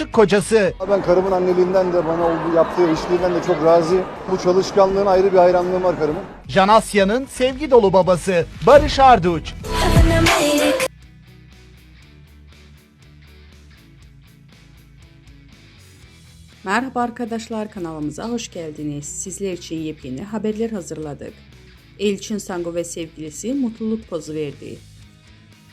aşık kocası. Ben karımın anneliğinden de bana olduğu yaptığı işliğinden de çok razıyım. Bu çalışkanlığın ayrı bir hayranlığım var karımın. Can Asya'nın sevgi dolu babası Barış Arduç. Merhaba arkadaşlar kanalımıza hoş geldiniz. Sizler için yepyeni haberler hazırladık. Elçin Sango ve sevgilisi mutluluk pozu verdi.